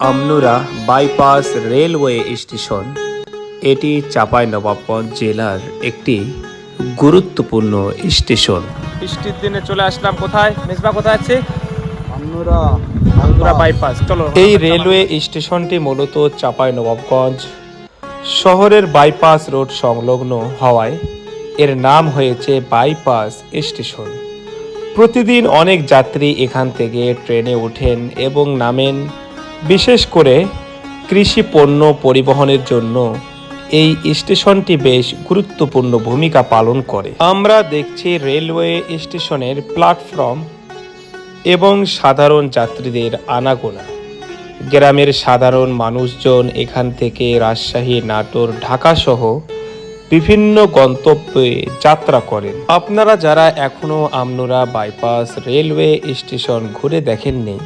Amnura bypass railway station. এটি চাঁপাইনবাবগঞ্জ জেলার একটি গুরুত্বপূর্ণ স্টেশন। বৃষ্টির দিনে চলে আসলাম কোথায়? মেজবা কোথায় আছে? আমনুরা বাইপাস। চলো এই রেলওয়ে স্টেশনটি মূলত চাঁপাইনবাবগঞ্জ শহরের বাইপাস রোড সংলগ্ন হওয়ায় এর নাম হয়েছে বাইপাস স্টেশন। প্রতিদিন অনেক যাত্রী এখান থেকে ট্রেনে ওঠেন এবং নামেন। বিশেষ করে কৃষি পণ্য পরিবহনের জন্য এই স্টেশনটি বেশ গুরুত্বপূর্ণ ভূমিকা পালন করে। আমরা দেখছি রেলওয়ে স্টেশনের প্ল্যাটফর্ম এবং সাধারণ যাত্রীদের আনাগোনা। গ্রামের সাধারণ মানুষজন এখান থেকে রাজশাহী, নাটোর ঢাকা সহ বিভিন্ন গন্তব্যে যাত্রা করেন। আপনারা যারা এখনও আমনুরা বাইপাস রেলওয়ে স্টেশন ঘুরে দেখেননি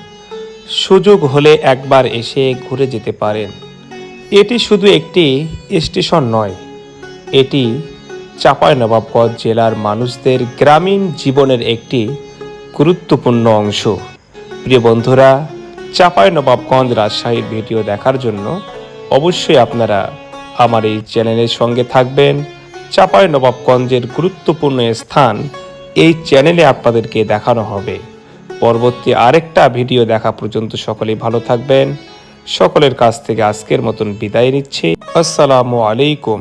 সুযোগ হলে একবার এসে ঘুরে যেতে পারেন। এটি শুধু একটি স্টেশন নয়, এটি চাঁপাইনবাবগঞ্জ জেলার মানুষদের গ্রামীণ জীবনের একটি গুরুত্বপূর্ণ অংশ। প্রিয় বন্ধুরা, চাঁপাইনবাবগঞ্জ রাজশাহীর ভিডিও দেখার জন্য অবশ্যই আপনারা আমার এই চ্যানেলের সঙ্গে থাকবেন। চাঁপাইনবাবগঞ্জের গুরুত্বপূর্ণ স্থান এই চ্যানেলে আপনাদেরকে দেখানো হবে। পরবর্তী আরেকটা ভিডিও দেখা পর্যন্ত সকলেই ভালো থাকবেন। সকলের কাছ থেকে আজকের মতন বিদায় নিচ্ছি। আসসালামু আলাইকুম।